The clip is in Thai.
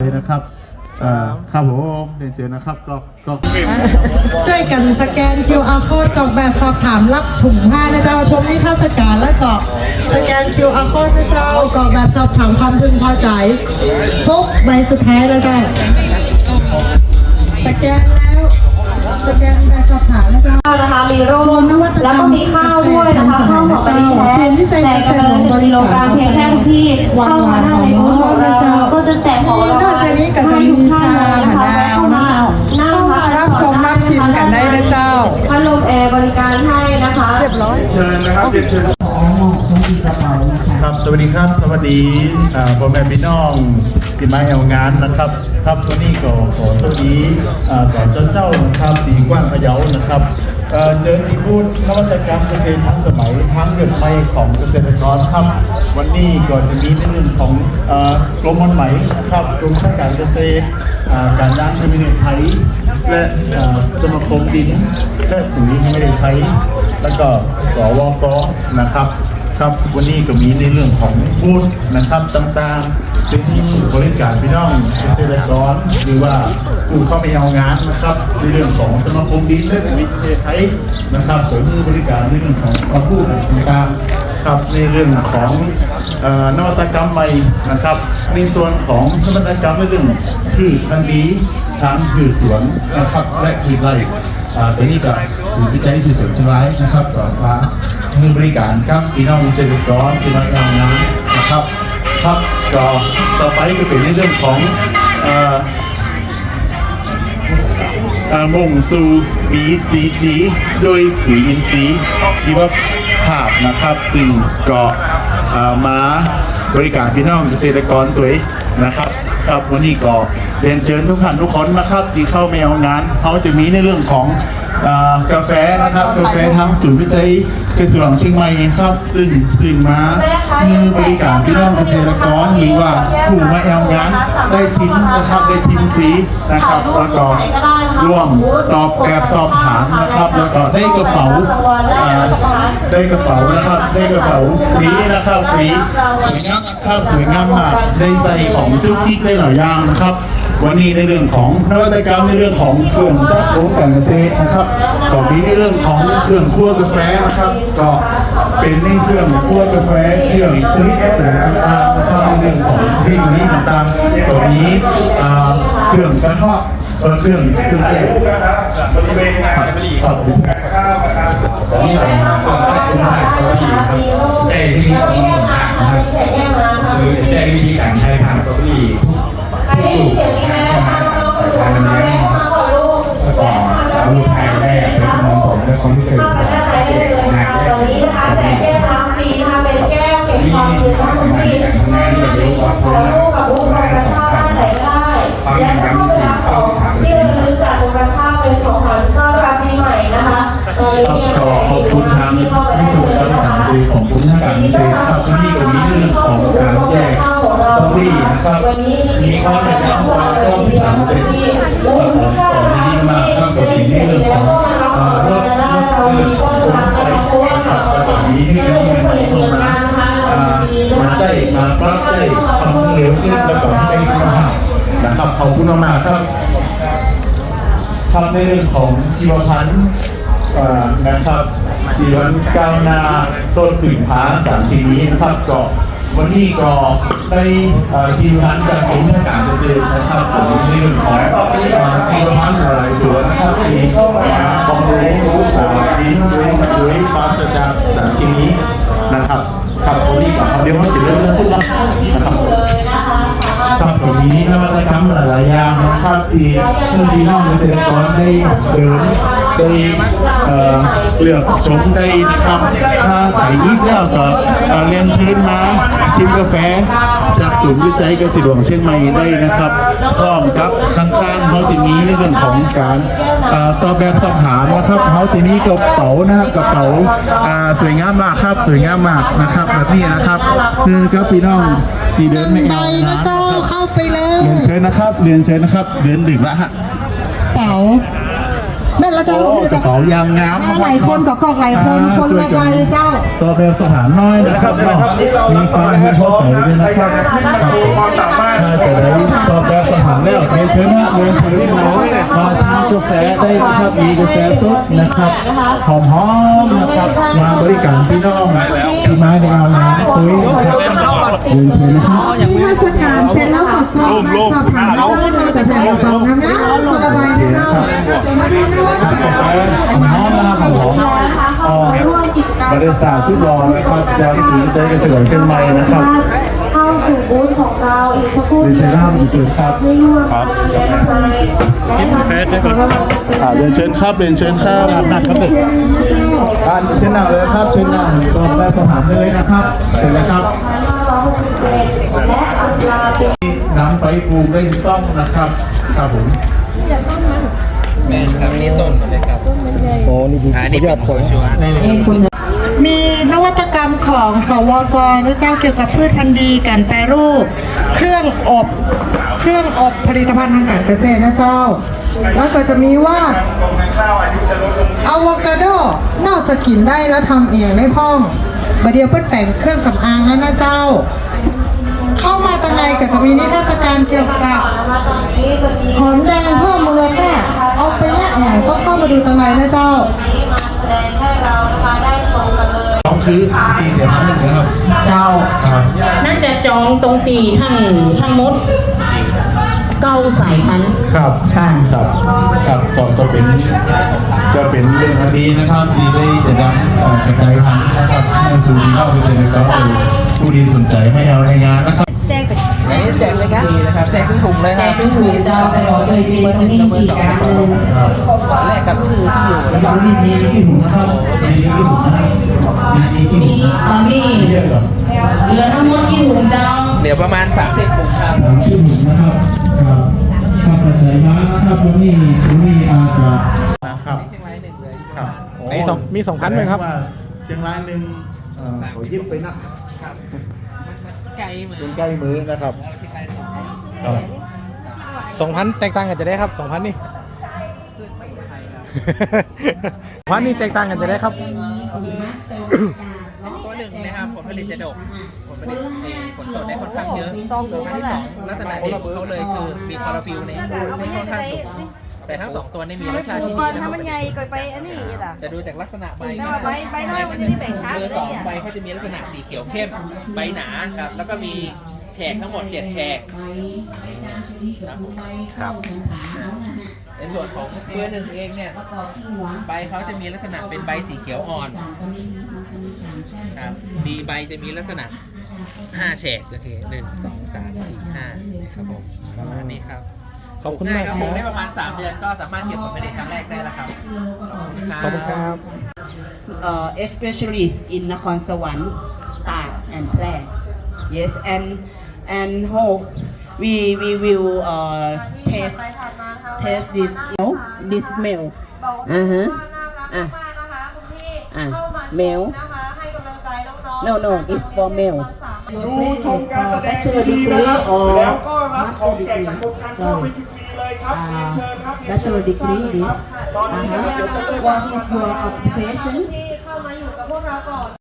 เลยนะครับอ่าครับผมเรียนเชิญนะครับก็ก็ช่วยกันสแกน QR code กรอกแบบสอบถามรับถุงผ้านะเจ้าชมนิทรรศการและกรอกสแกน QR code นะเจ้ากรอกแบบสอบถามความพึงพอใจทุกใบสุดท้ายแล้วเจ้าสแกนแล้วสแกนแบบสอบถามแล้วเจ้าข้าวนะคะมีร่มแล้วก็มีข้าวด้วยนะคะข้าวหอมมะลิแท้แต่กำลังจะมีโลกาเพียงแค่ที่เข้ามาหน้าใน ครับสวัสดีครับ สวัสดีอ่าพ่อแม่พี่น้องที่มาแอลงานนะครับ ครับวันนี้ก็ขอสวัสดีอ่าสอนเจ้าเจ้านะครับสีกว้างพะเยานะครับเจอที่พูดนวัตกรรมเกษตรทันสมัยทั้งเรื่องใหม่ของเกษตรกรครับ วันนี้ก่อนจะมีในเรื่องของเอ่อกรมมันไหมนะครับกรมข้าการเกษตรการด้านแห่งประเทศไทยและสมาคมดินและปุ๋ยแห่งประเทศไทย แล้วก็สวกนะครับครับวันนี้ก็มีในเรื่องของบูธนะครับต่างๆเป็นบริการพี่น้องเกษตรกรหรือว่าผู้เข้าไปเอางานนะครับ ในเรื่องของสมาคมดินและปุ๋ยประเทศไทยนะครับผมมีบริการในเรื่องของความรู้ต่างๆครับในเรื่องของอนวัตกรรมใหม่นะครับ ในส่วนของนวัตกรรมในเรื่องพืชพันธุ์ดีทางพืชสวนนะครับและพืชไร่ ตัวนี้ก็ศูนย์วิจัยที่สวนเชียงรายนะครับก่อนมามือบริการครับพี่น้องเกษตรกรที่มาทำงานนะครับครับก็ต่อไปก็เป็นในเรื่องของอ่อเอ่อมุ่งสู่ BCG โดยปุ๋ยอินทรีย์ชีวภาพนะครับ ซึ่งก่อมาบริการพี่น้องเกษตรกรตัวเองนะครับ ครับวันนี้ก็เรียนเชิญทุกท่านทุกคนนะครับที่เข้ามาเองานเขาจะมีในเรื่องของอกาแฟนะครับกาแฟทั้งศูนย์วิจัย เกษตรของเชียงใหม่ครับ ซึ่งซึ่งมามีบริการพี่น้องเกษตรกรหรือว่าผู้มาเอางานได้ทิ้งนะครับได้ทิ้งฟรีนะครับแล้วก็ร่วมตอบแบบสอบถามนะครับแล้วก็ได้กระเป๋าได้กระเป๋านะครับได้กระเป๋าฟรีนะครับฟรีสวยงามครับสวยงามมากได้ใส่ของทุกทิกได้หลายอย่างนะครับวันนี้ในเรื่องของนวัตกรรมในเรื่องของเครื่องจักรโงการเกษตรนะครับก็มีในเรื่องของเครื่องคั่วกาแฟนะครับก็เป็นในเครื่องคั่วกาแฟเครื่องผลิตต่างๆนะครับในเรื่องของเทคโนโลยีต่างๆก็มีอ่าเครื่องกระทะเครื่องเครื่องแยกครับขอบครับนี่เป็นส่วนที่คุณได้เขาดีครับแจ้งที่นี่ต้องหมดนะครับคือแจ้งวิธีการใช้ผ่านเก้าอี้ทุกจุดนะครับสายการเงินแล้วก็อาวุธไทยได้เป็นของผมและคอมพิวเตอร์ แจกแก้วน้ำฟรีนะคะ เป็นแก้วเก็บความเย็นทั้งที่ของลูกกับลูกของกระชากใส่ไม่ได้ และถ้าเข้าของที่ระลึกจากโรงกระชาเป็นของขวัญต้อนรับปีใหม่นะคะเอขอบคุณทางวิศวกรรมการเกษตรของกรมวิชาการเกษตรครับวันนี้ก็มีเรื่องของการแยกสตรอเบอรี่นะครับมีความเป็นำความข้อสิบสามเซนครับผมขอดีมากครับก็ถึงในเรื่อง ได้มาปรับได้ทำให้เร็วขึ้นแล้วก็ให้คุณภาพนะครับขอบคุณมากครับทำในเรื่องของชีวพันธ์นะครับชีวันก้าวนาต้นถึงผาสามทีนี้นะครับก็วันนี้ก็ได้ชีวพันธ์จากกรมวิชาการเกษตรนะครับผมในเรื่องของชีวพันธ์หลายตัวนะครับที่มาบำรุงอ่าดินด้วยด้วยปราศจากสารเคมีนะครับ ครับวันนี้ก็เดี๋ยวเขาจะเริ่มเริ่มพูดแล้วนะครับครับผมมีนวัตกรรมหลายๆอย่างนะครับที่เพื่อนพี่น้องเกษตรกรได้เดิน ได้เอ่อเลือกชมได้นะครับถ้าขายยิบแล้วก็เอ่อเรียนเชิญมาชิมกาแฟ จากศูนย์วิจัยเกษตรหลวงเชียงใหม่ได้นะครับพร้อมกับข้างๆเขาจะมีในเรื่องของการเอ่อตอบแบบสอบถามนะครับเขาจะมีกระเป๋านะครับกระเป๋าอ่าสวยงามมากครับสวยงามมากนะครับแบบนี้นะครับคือครับพี่น้องที่เดินไม่ใบเอานะนะเจ้าเข้าไปเลยเรียนเชิญนะครับเรียนเชิญนะครับ เดินดึกแล้วฮะเป๋า แม่นแล้วเจ้าโอ้กระเป๋ายางงามหลายคนกับกอกหลายคนคนละลายเจ้าตัวแบบสถานน้อยนะครับเนาะมีความเป็นพ่อไก่ด้วยนะครับกับน่าจะได้ตัวแบบสถานแล้วเรียนเชิญนะเรียนเชิญน้องมาชิมกาแฟได้นะครับมีกาแฟสดนะครับหอมๆนะครับมาบริการพี่น้องที่มาในเอาน้ำตุ้ยนะครับ เรียนเชิญนะครับที่ราชการเสร็จแล้วขอบคุณสอบถามแล้วเราจะแทนของน้ำนะคนละใบนะเจ้ามาดูนะว่าครับกาแฟหอมนะครับหอมอ๋อบริษัทที่รอนะครับจากศูนย์ใจเกษตรเชียงใหม่นะครับเข้าสู่บูธของเราอีกสักครู่เรียนเชิญครับเรียนเชิญครับไม่รู้ว่าครับอ่าเรียนเชิญครับเรียนเชิญครับนัดครับอ่าเชิญนั่งเลยครับเชิญนั่งกองแรกสถานเลยนะครับเชิญเลยครับ และอัตราเป็นนำไปปลูกได้ถูกต้องนะครับครับผมแม่นครับนี่ต้นเลยครับโอ้นี่คืออันนี้เป็นหัวชัวร์ได้เลยมีนวัตกรรมของสวกนะเจ้าเกี่ยวกับพืชพันธุ์ดีการแปรรูป เครื่องอบเครื่องอบผลิตภัณฑ์ทางการเกษตรนะเจ้า แล้วก็จะมีว่าอะโวคาโดนอกจากกินได้แล้วทำเองได้พ่องบดเดียวเพื่อแต่งเครื่องสำอางแล้วนะเจ้าเข้ามา ตางในก็จะมีนิทรรศการเกี่ยวกับมาตอนนี้จะมีหอมแดงเพิ่มมูลค่าเอาไปแลกอย่างก็เข้ามาดูตางในนะเจ้านี้มาแสดงให้เรานะคะได้ชมกันเลยต้องคือสี่เสียงทั้งหมดนะครับ เจ้าครับน่าจะจองตรงตีทั้งทั้งหมดเก้าสายพันธุ์ครับค่ะครับครับก็ก็เป็นก็เป็นเรื่องอันดีนะครับที่ได้จะนำเอ่อกระจายพันธุ์นะครับให้สู่พี่น้องเกษตรกรผู้ที่สนใจไม่เอาในงานนะครับ อันนี้แจกเลยครับดีนะครับแจกครึ่งถุงเลยคแต่รับเพิ่งหูเจ้าไปขอเคยซีตรงนี้ปีกลางเลยครับแรกกับชื่อที่อยู่แล้วก็มีมีกี่ถุงนะครับมีกี่ถุงนะครับมีมีกี่ถุงนะตอนนี้เยอะเหรอเหลือทั้งหมดกี่ถุงเจ้าเหลือประมาณ30ถุงครับสามชื่อถุงนะครับครับถ้าปัจจัยมานะครับตรงนี้ตรงนี้อาจจะนะครับเชียงรายหนึ่งเลยครับมีสองมีสองพันไหมครับแสดงว่าเชียงรายหนึ่งเอ่อเขายิบไปนะ ไกลเหมือนเป็นใกล้มือนะครับเชียงรายสองครับสองพันแตกต่างกันจะได้ครับสองพันนี่ พันนี่แตกต่างกันจะได้ครับตัวหนึ่งนะครับผลผลิตจะดกผลผลิตเอ่อผลสดได้ค่อนข้างเยอะตัวที่สองลักษณะเด่นของเขาเลยคือมีคลอโรฟิลในที่ค่อนข้างสูง แต่ทั้งสองตัวนี้มีรสชาติที่ดีก่อนนะคถ้ารับมันใหญ่ก็ไปอันนี้อีกอะ จะดูจากลักษณะใบแต่ก็ว่าใบได้ใบน้อยมันจะได้แบ่งช้าเบเลอยร์สองเนี่ย ใบเขาจะมีลักษณะสีเขียวเข้มใบหนาครับแล้วก็มีแฉกทั้งหมด7แฉกครับผมครับ ในส่วนของเพื่อนหนึ่งเองเนี่ยใบเขาจะมีลักษณะเป็นใบสีเขียวอ่อนครับดีใบจะมีลักษณะ5แฉกโอเคหนึ่งสองสามสี่ห้าครับผมประมาณนี้ครับ ขอบคุณมากปคลูรับได้ประมาณ 3 เดือนก็สามารถเก็บผลผลิตครั้งแรกได้แล้วครับ ขอบคุณครับ uh, especially in Nakhon Sawan, Tak and Plan. Yes, and and hope we we will uh, taste ไปถัดมาค่ะ taste this you know this smell. อ่าฮะอะนะคะคุณพี่อะเข้ามาช male นะคะให้กำลังใจน้องๆ No no it's for male. ดูชม Bachelor degree or master degree. Sorry. Uh, bachelor degree this. Uh-huh. What is your occupation?